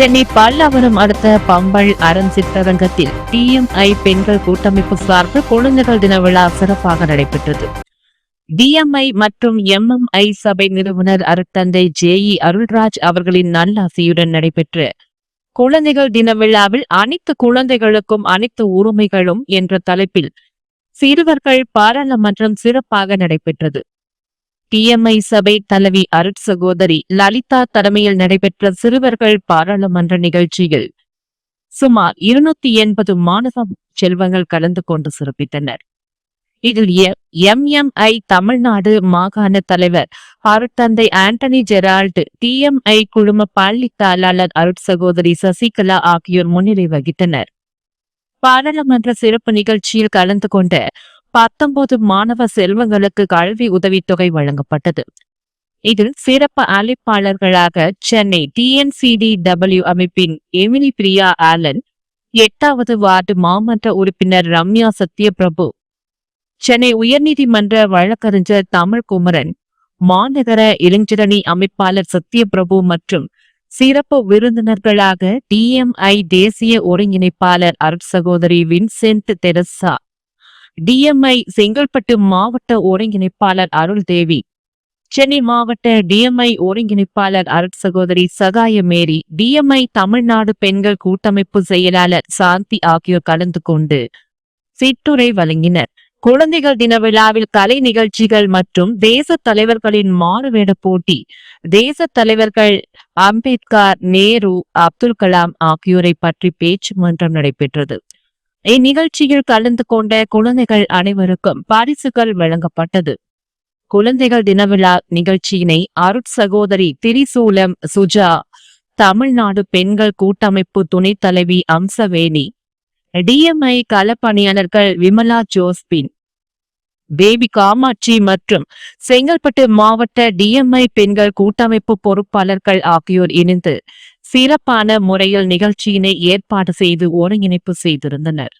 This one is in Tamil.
சென்னை பல்லாவரம் அடுத்த பம்பல் அரண் சிற்றரங்கத்தில் டிஎம்ஐ பெண்கள் கூட்டமைப்பு சார்பில் குழந்தைகள் தின விழா சிறப்பாக நடைபெற்றது. டிஎம்ஐ மற்றும் எம்எம்ஐ சபை நிறுவனர் அருட்தந்தை ஜேஇ அருள்ராஜ் அவர்களின் நல்லாசியுடன் நடைபெற்ற குழந்தைகள் தின விழாவில் அனைத்து குழந்தைகளுக்கும் அனைத்து உரிமைகளும் என்ற தலைப்பில் சிறுவர்கள் பாராளுமன்றம் சிறப்பாக நடைபெற்றது. டிஎம்ஐ சபை தலைவி அருட் சகோதரி லலிதா தலைமையில் நடைபெற்ற சிறுவர்கள் பாராளுமன்ற நிகழ்ச்சியில் சுமார் இருநூத்தி எண்பது மாணவ செல்வங்கள் கலந்து கொண்டு சிறப்பித்தனர். இதில் எம் எம்ஐ தமிழ்நாடு மாகாண தலைவர் அருட்தந்தை ஆண்டனி ஜெரால்டு டிஎம்ஐ குழும பள்ளி தாளாளர் அருட் சகோதரி சசிகலா ஆகியோர் முன்னிலை வகித்தனர். பாராளுமன்ற சிறப்பு நிகழ்ச்சியில் கலந்து கொண்ட பத்தொன்பது மாணவ செல்வங்களுக்கு கல்வி உதவித்தொகை வழங்கப்பட்டது. இதில் சிறப்பு அழைப்பாளர்களாக சென்னை டிஎன்சிடி டபிள்யூ அமைப்பின் எமினி பிரியா ஆலன் எட்டாவது வார்டு மாமன்ற உறுப்பினர் ரம்யா சத்யபிரபு சென்னை உயர்நீதிமன்ற வழக்கறிஞர் தமிழ்குமரன் மாநகர இளைஞரணி அமைப்பாளர் சத்யபிரபு மற்றும் சிறப்பு விருந்தினர்களாக டிஎம்ஐ தேசிய ஒருங்கிணைப்பாளர் அருட் சகோதரி வின்சென்ட் தெரசா. டிஎம்ஐ செங்கல்பட்டு மாவட்ட ஒருங்கிணைப்பாளர் அருள் தேவி சென்னை மாவட்ட டிஎம்ஐ ஒருங்கிணைப்பாளர் அருட் சகோதரி சகாய மேரி டிஎம்ஐ தமிழ்நாடு பெண்கள் கூட்டமைப்பு செயலாளர் சாந்தி ஆகியோர் கலந்து கொண்டு சிற்றுரை வழங்கினர். குழந்தைகள் தின விழாவில் கலை நிகழ்ச்சிகள் மற்றும் தேச தலைவர்களின் மாறுவேட போட்டி. தேச தலைவர்கள் அம்பேத்கர் நேரு அப்துல் கலாம் ஆகியோரை பற்றி பேச்சு மன்றம் நடைபெற்றது. இந்நிகழ்ச்சியில் கலந்து கொண்ட குழந்தைகள் அனைவருக்கும் பரிசுகள் வழங்கப்பட்டது. குழந்தைகள் தினவிழா நிகழ்ச்சியினை அருட் சகோதரி திரிசூலம் சுஜா தமிழ்நாடு பெண்கள் கூட்டமைப்பு துணைத் தலைவி அம்சவேணி டிஎம்ஐ களப்பணியாளர்கள் விமலா ஜோஸ்பின் பேபி காமாட்சி மற்றும் செங்கல்பட்டு மாவட்ட டிஎம்ஐ பெண்கள் கூட்டமைப்பு பொறுப்பாளர்கள் ஆகியோர் இணைந்து சிறப்பான முறையில் நிகழ்ச்சியினை ஏற்பாடு செய்து ஒருங்கிணைப்பு செய்திருந்தனர்.